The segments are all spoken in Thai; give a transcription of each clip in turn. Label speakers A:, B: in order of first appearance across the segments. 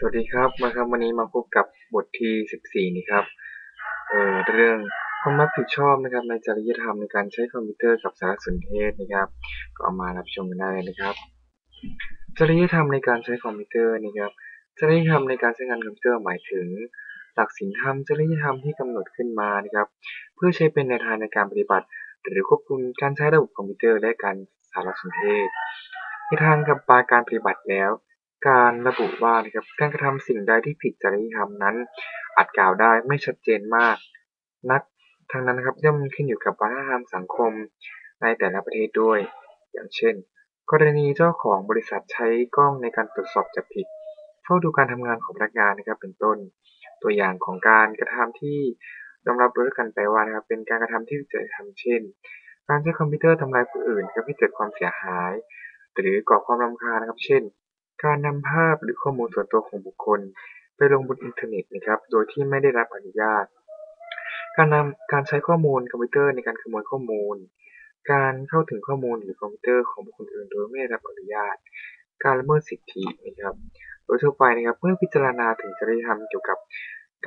A: สวัสดีครับมาครับวันนี้มาพบกับบทที่ 14 นี้ครับ เอ่อเรื่องความรับผิดชอบนะครับ ในจริยธรรมในการใช้คอมพิวเตอร์กับสารสนเทศนะครับ ก็เอามารับชมกันได้เลยนะครับ จริยธรรมในการใช้คอมพิวเตอร์นะครับ จริยธรรมในการใช้งานคอมพิวเตอร์หมายถึง หลักศีลธรรมจริยธรรมที่กำหนดขึ้นมานะครับ เพื่อใช้เป็นแนวทางในการปฏิบัติ หรือควบคุมการใช้ระบบคอมพิวเตอร์และการสารสนเทศในทางกับปาการปฏิบัติแล้ว การระบุว่านะครับการกระทำสิ่งใดที่ผิดจริยธรรมนั้น อาจกล่าวได้ไม่ชัดเจนมาก นักทางนั้นนะครับย่อมขึ้นอยู่กับวัฒนธรรมสังคมในแต่ละประเทศด้วย อย่างเช่น กรณีเจ้าของบริษัทใช้กล้องในการตรวจสอบจับผิด เฝ้าดูการทำงานของพนักงานนะครับเป็นต้น ตัวอย่างของการกระทำที่ยอมรับด้วยกันไปว่านะครับเป็นการกระทำที่ผิดจริยธรรมเช่น การใช้คอมพิวเตอร์ทำลายผู้อื่นทำให้เกิดความเสียหาย หรือก่อความรำคาญนะครับ เช่น การนำภาพหรือข้อมูลส่วนตัวของบุคคล ไปลงบนอินเทอร์เน็ตนะครับ โดยที่ไม่ได้รับอนุญาต การนำการใช้ข้อมูลคอมพิวเตอร์ในการขโมยข้อมูล การเข้าถึงข้อมูลหรือคอมพิวเตอร์ของบุคคลอื่น โดยไม่ได้รับอนุญาต การละเมิดสิทธินะครับ โดยทั่วไปนะครับ เมื่อพิจารณาถึงจริยธรรมเกี่ยวกับ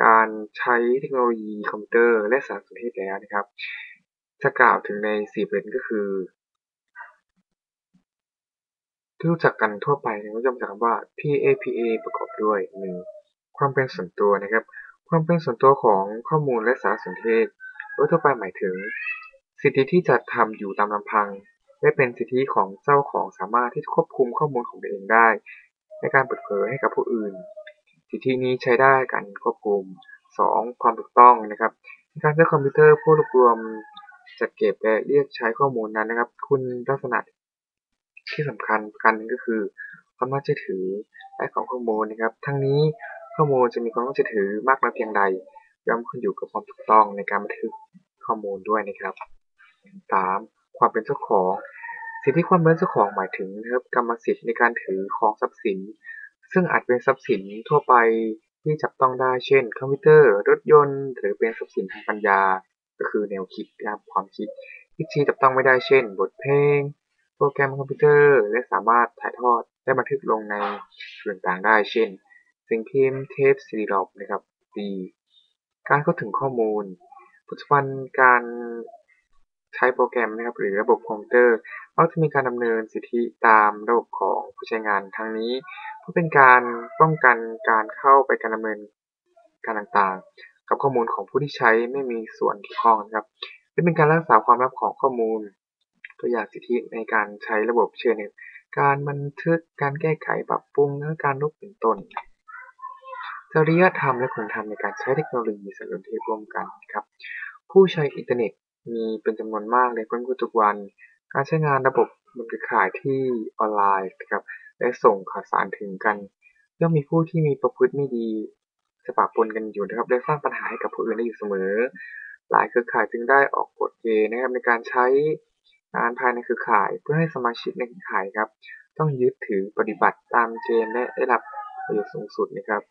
A: การใช้เทคโนโลยีคอมพิวเตอร์และสารสนเทศแล้วนะครับ จะกล่าวถึงใน4ประเด็นก็คือ ที่รู้จักกันทั่วไปนะก็ย่อมจากคำว่า PAPA ประกอบด้วย 1. ความเป็นส่วนตัวนะครับ ความเป็นส่วนตัวของข้อมูลและสารสนเทศ โดยทั่วไปหมายถึง สิทธิที่จะทำอยู่ตามลำพัง และเป็นสิทธิของเจ้าของสามารถที่จะควบคุมข้อมูลของตัวเองได้ ในการเปิดเผยให้กับผู้อื่น สิทธินี้ใช้ได้การควบคุม 2. ความถูกต้องนะครับในการใช้คอมพิวเตอร์ผู้รวบรวมจัดเก็บและเรียกใช้ข้อมูลนั้นนะครับ คุณลักษณะ ที่สำคัญประการหนึ่งก็คือ ความน่าเชื่อถือและของข้อมูลนะครับ ทั้งนี้ข้อมูลจะมีความน่าเชื่อถือมากน้อยเพียงใดย่อมขึ้นอยู่กับความถูกต้องในการบันทึกข้อมูลด้วยนะครับ 3. ความเป็นเจ้าของ สิทธิความเป็นเจ้าของหมายถึงนะครับกรรมสิทธิ์ในการถือของทรัพย์สิน ซึ่งอาจเป็นทรัพย์สินทั่วไปที่จับต้องได้เช่น คอมพิวเตอร์ รถยนต์ หรือเป็นทรัพย์สินทางปัญญา ก็คือแนวคิดนะครับความคิดที่ชี้จับต้องไม่ได้เช่น บทเพลง โปรแกรมคอมพิวเตอร์และสามารถถ่ายทอดและบันทึกลงในส่วนต่างได้ เช่น สิ่งพิมพ์เทปซีดีรอมนะครับ D การเข้าถึงข้อมูล ปัจจุบันการใช้โปรแกรมนะครับ หรือระบบคอมพิวเตอร์มักจะมีการดำเนินสิทธิตามระบบของผู้ใช้งานทั้งนี้เพื่อเป็นการป้องกันการเข้าไปการดำเนินการต่างๆ กับข้อมูลของผู้ที่ใช้ไม่มีส่วนเกี่ยวข้องนะครับและเป็นการรักษาความลับของข้อมูล ตัวอย่างสิทธิในการใช้ระบบเช่นการบันทึกการแก้ไขปรับปรุงและการลบเป็นต้นจริยธรรมและคุณธรรมในการใช้เทคโนโลยีสารสนเทศร่วมกันครับ ผู้ใช้อินเทอร์เน็ตมีเป็นจำนวนมากในเพิ่มขึ้นทุกวัน การใช้งานระบบบนเครือข่ายที่ออนไลน์ครับและส่งข่าวสารถึงกันย่อมมีผู้ที่มีประพฤติไม่ดีจะปะปนกันอยู่นะครับและสร้างปัญหาให้กับผู้อื่นได้อยู่เสมอ หลายเครือข่ายจึงได้ออกกฎเกณฑ์นะครับในการใช้ งานภายในเครือข่ายเพื่อให้สมาชิกในเครือข่ายครับ ต้องยึดถือปฏิบัติตามเกณฑ์และได้รับประโยชน์สูงสุดนะครับ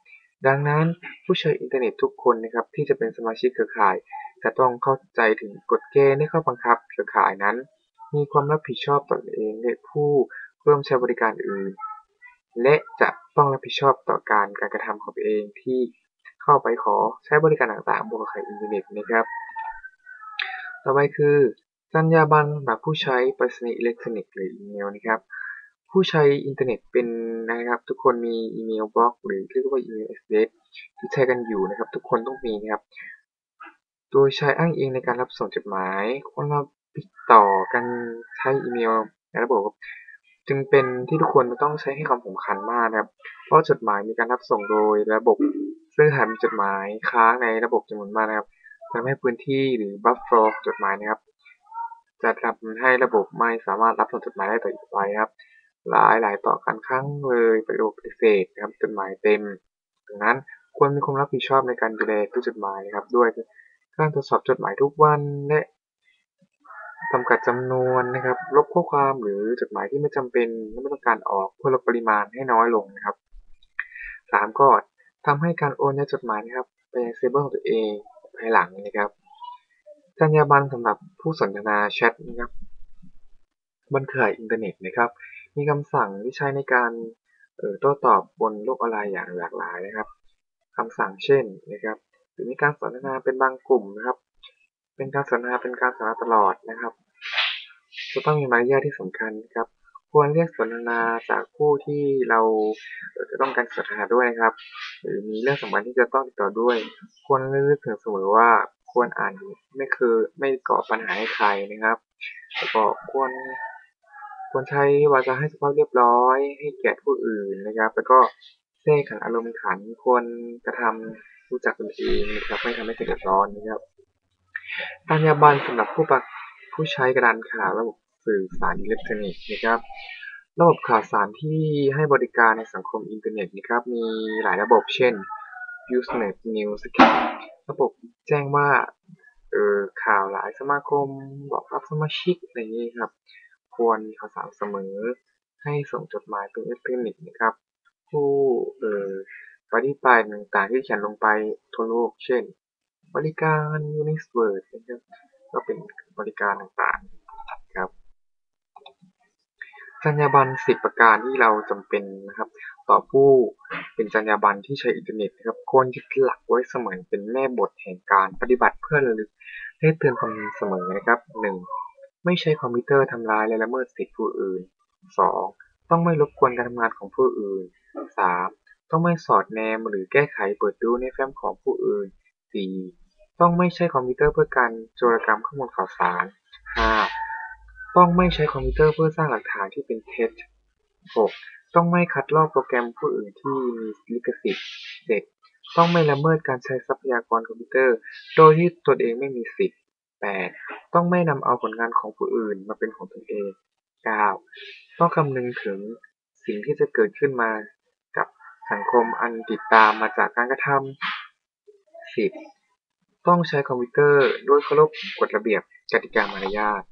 A: ดังนั้นผู้ใช้อินเทอร์เน็ตทุกคนนะครับที่จะเป็นสมาชิกเครือข่าย จะต้องเข้าใจถึงกฎเกณฑ์และข้อบังคับเครือข่ายนั้น มีความรับผิดชอบต่อตนเองและผู้ร่วมใช้บริการอื่น และจะต้องรับผิดชอบต่อการการกระทำของตัวเองที่เข้าไปขอใช้บริการต่างๆบนเครือข่ายอินเทอร์เน็ตนะครับ ต่อไปคือ จรรยาบรรณสำหรับผู้ใช้ไปรษณีย์อิเล็กทรอนิกส์หรืออีเมลนะครับ ผู้ใช้อินเทอร์เน็ตเป็นนะครับ ทุกคนมีอีเมลบล็อก หรือเรียกว่าอีเมลเอสเที่ใช้กันอยู่นะครับ ทุกคนต้องมีนะครับ โดยใช้อ้างอิงในการรับส่งจดหมาย คนเราติดต่อกันใช้อีเมลในระบบจึงเป็นที่ทุกคนต้องใช้ให้ความสำคัญมากนะครับ เพราะจดหมายมีการรับส่งโดยระบบซึ่งหากมีจดหมายค้างในระบบจำนวนมากนะครับทำให้พื้นที่หรือบัฟเฟอร์จดหมายนะครับ จะทำให้ระบบไม่สามารถรับส่งจดหมายได้ต่ออีกไปครับ หลายหลายต่อกันครั้งเลยไประบบปฏิเสธนะครับจดหมายเต็มดังนั้นควรมีความรับผิดชอบในการดูแลตู้จดหมายนะครับ ด้วยการตรวจสอบจดหมายทุกวันและจำกัดจำนวนนะครับ ลบข้อความหรือจดหมายที่ไม่จำเป็นและไม่ต้องการออกเพื่อลดปริมาณให้น้อยลงนะครับ 3. ก็ทำให้การโอนย้ายจดหมายนะครับไปยังเซิร์ฟเวอร์ของตัวเองภายหลังนะครับ จรรยาบรรณสำหรับผู้สนทนาแชทนะครับบนเครือข่ายอินเทอร์เน็ตนะครับ มีคำสั่งที่ใช้ในการโต้ตอบบนโลกออนไลน์อย่างหลากหลายนะครับคำสั่งเช่นนะครับ หรือมีการสนทนาเป็นบางกลุ่มนะครับ เป็นการสนทนาเป็นการสนทนาตลอดนะครับ จะต้องมีมารยาทที่สำคัญครับ ควรเรียกสนทนาจากผู้ที่เราจะต้องการสนทนาด้วยนะครับ หรือมีเรื่องสำคัญที่จะต้องติดต่อด้วย ควรระลึกถึงเสมอว่า ควรอ่านไม่คือไม่ก่อปัญหาให้ใครนะครับแล้วก็ควรควรใช้วาจาให้สุภาพเรียบร้อย ให้เกียรติผู้อื่นนะครับ แล้วก็แทรกขันอารมณ์ขันควรกระทำรู้จักตนเองนะครับไม่ทำให้เดือดร้อนนะครับตารยาบันสำหรับผู้ปักผู้ใช้กระดานข่าวระบบสื่อสารอิเล็กทรอนิกส์นะครับ ระบบข่าวสารที่ให้บริการในสังคมอินเทอร์เน็ตนะครับ มีหลายระบบเช่น Usenet News ระบบ แจ้งว่าเออข่าวหลายสมาคมบอกรับสมาชิกอะไรอย่างนี้ครับ ควรมีข่าวสารเสมอให้ส่งจดหมายเป็นอิเล็กทรอนิกส์นะครับ ผู้เออปฏิบัติต่างๆที่เขียนลงไปทั่วโลก เช่น บริการ Unisword นะครับก็เป็นบริการต่างๆ จรรยาบรรณ10ประการที่เราจำเป็นนะครับ ต่อผู้เป็นจรรยาบรรณที่ใช้อินเทอร์เน็ตนะครับควรยึดหลักไว้เสมือนเป็นแม่บทแห่งการปฏิบัติเพื่อระลึกให้เตือนความเสมอนะครับ 1. ไม่ใช้คอมพิวเตอร์ทำลายและละเมิดสิทธิผู้อื่น 2. ต้องไม่รบกวนการทำงานของผู้อื่น 3. ต้องไม่สอดแนมหรือแก้ไขเปิดดูในแฟ้มของผู้อื่น 4. ต้องไม่ใช้คอมพิวเตอร์เพื่อการโจรกรรมข้อมูลข่าวสาร 5. ต้องไม่ใช้คอมพิวเตอร์เพื่อสร้างหลักฐานที่เป็นเท็จ 6. ต้องไม่คัดลอกโปรแกรมผู้อื่นที่มีลิขสิทธิ์ 7. ต้องไม่ละเมิดการใช้ทรัพยากรคอมพิวเตอร์ โดยที่ตนเองไม่มีสิทธิ์ 8. ต้องไม่นำเอาผลงานของผู้อื่นมาเป็นของตนเอง 9. ต้องคำนึงถึงสิ่งที่จะเกิดขึ้นมากับสังคมอันติดตามมาจากการกระทำ 10. ต้องใช้คอมพิวเตอร์ด้วยเคารพกฎระเบียบกติกามารยาท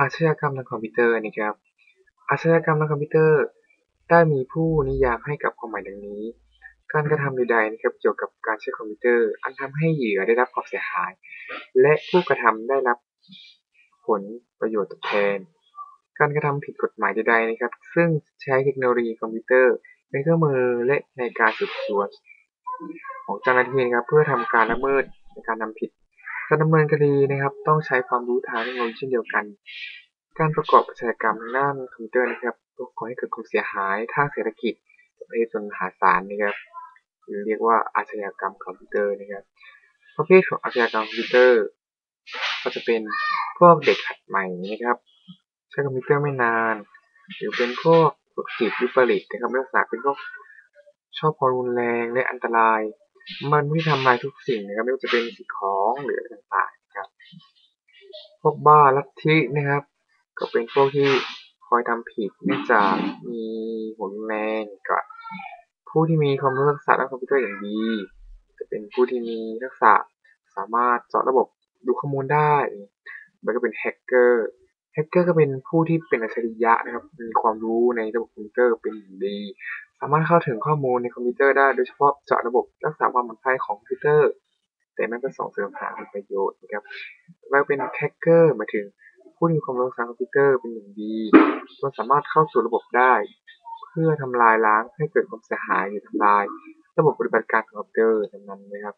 A: อาชญากรรมทางคอมพิวเตอร์นะครับ อาชญากรรมทางคอมพิวเตอร์ ได้มีผู้นิยามให้กับความหมายดังนี้ การกระทำใดๆนะครับเกี่ยวกับการใช้คอมพิวเตอร์ อันทำให้เหยื่อได้รับความเสียหาย และผู้กระทำได้รับผลประโยชน์ตอบแทน การกระทำผิดกฎหมายใดๆนะครับ ซึ่งใช้เทคโนโลยีคอมพิวเตอร์เป็นเครื่องมือและในการสืบสวน ของเจ้าหน้าที่นะครับเพื่อทำการละเมิดในการทำผิด การดำเนินคดีนะครับ ต้องใช้ความรู้ทางเทคโนโลยีเช่นเดียวกัน การประกอบอาชญากรรมทางด้านคอมพิวเตอร์นะครับก่อให้เกิดความเสียหายทางเศรษฐกิจประเภทจนหาศาลนะครับหรือเรียกว่าอาชญากรรมคอมพิวเตอร์นะครับ ประเภทของอาชญากรรมคอมพิวเตอร์ ก็จะเป็นพวกเด็กหัดใหม่นะครับ ใช้คอมพิวเตอร์ไม่นาน หรือเป็นพวกพวกจิตวิปริตนะครับลักษณะเป็นพวกชอบความรุนแรงและอันตราย มันไม่ทำลายทุกสิ่งนะครับไม่ว่าจะเป็นสิ่งของหรืออะไรต่างๆครับ พวกบ้าลัทธินะครับ ก็เป็นพวกที่คอยทำผิดเนื่องจากมีผลแรงกับผู้ที่มีความรู้ทักษะด้านคอมพิวเตอร์อย่างดี จะเป็นผู้ที่มีทักษะสามารถเจาะระบบดูข้อมูลได้มันก็เป็นแฮกเกอร์แฮกเกอร์ก็เป็นผู้ที่เป็นอัจฉริยะนะครับ มีความรู้ในระบบคอมพิวเตอร์เป็นอย่างดี สามารถเข้าถึงข้อมูลในคอมพิวเตอร์ได้โดยเฉพาะเจาะระบบรักษาความปลอดภัยของคอมพิวเตอร์ แต่ไม่ประสงค์เสริมหาประโยชน์นะครับแล้วเป็นแฮกเกอร์หมายถึงผู้มีความรู้ทางคอมพิวเตอร์เป็นอย่างดีจนสามารถเข้าสู่ระบบได้ เพื่อทำลายล้างให้เกิดความเสียหายหรือทำลาย ระบบปฏิบัติการของคอมพิวเตอร์นั้นๆนะครับ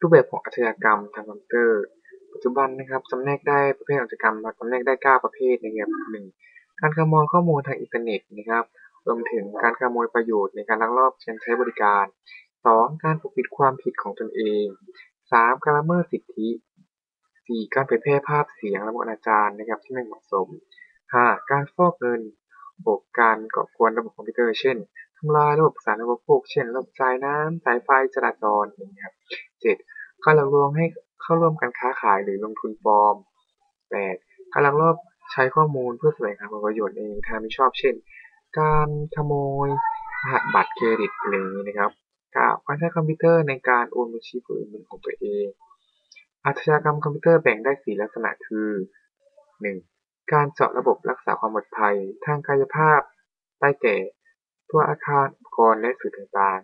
A: รูปแบบของอาชญากรรมทางคอมพิวเตอร์ ปัจจุบันนะครับจำแนกได้ประเภทอาชญากรรมจำแนกได้ 9 ประเภทนะครับหนึ่งการขโมยข้อมูลทางอินเทอร์เน็ตนะครับ รวมถึงการขโมยประโยชน์ในการลักลอบใช้บริการ 2. การปกปิดความผิดของตนเอง 3. การละเมิดสิทธิ 4. การเผยแพร่ภาพเสียงและอนาจารนะครับที่ไม่เหมาะสม 5. การฟอกเงิน 6. การก่อกวนระบบคอมพิวเตอร์เช่นทำลายระบบสารระบบพวกเช่นระบบสายน้ำสายไฟจราจรนะครับ 7. การหลอกลวงให้เข้าร่วมการค้าขายหรือลงทุนปลอม 8. การลักลอบใช้ข้อมูลเพื่อแสวงหาผลประโยชน์เองทางไม่ชอบเช่น การขโมยรหัสบัตรเครดิตอะไรอย่างนี้นะครับการใช้คอมพิวเตอร์ในการโอนบัญชีผู้อื่นเป็นของตัวเอง อาชญากรรมคอมพิวเตอร์แบ่งได้4ลักษณะคือ 1. การเจาะระบบรักษาความปลอดภัย ทางกายภาพได้แก่ตัวอาคารอุปกรณ์และสื่อต่าง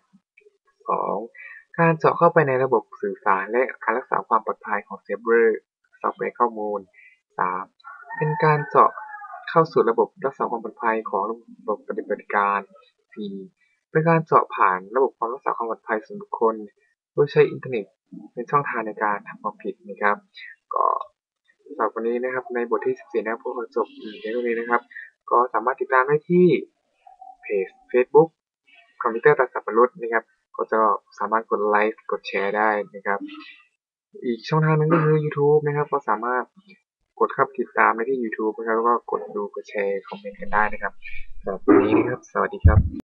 A: ๆ 2. การเจาะเข้าไปในระบบสื่อสารและการรักษาความปลอดภัยของเซิร์ฟเวอร์ซอฟต์แวร์ข้อมูล 3. เป็นการเจาะ เข้าสู่ระบบรักษาความปลอดภัยของระบบปฏิบัติการ 4. เป็นการเจาะผ่านระบบความรักษาความปลอดภัยส่วนบุคคลโดยใช้อินเทอร์เน็ตเป็นช่องทางในการทำความผิดนะครับ ก็สำหรับวันนี้นะครับ ในบทที่ 14 นะครับพวกเราจบในเรื่องนี้นะครับ ก็สามารถติดตามได้ที่เพจ Facebook คอมพิวเตอร์ตัดสับปะรดนะครับ ก็จะสามารถกดไลค์กดแชร์ได้นะครับ อีกช่องทางหนึงก็คือ YouTube นะครับ ก็สามารถ กดเข้าไปติดตามได้ที่ YouTube นะครับ แล้วก็กดดูกดแชร์คอมเมนต์กันได้นะครับสำหรับวันนี้นะครับ สวัสดีครับ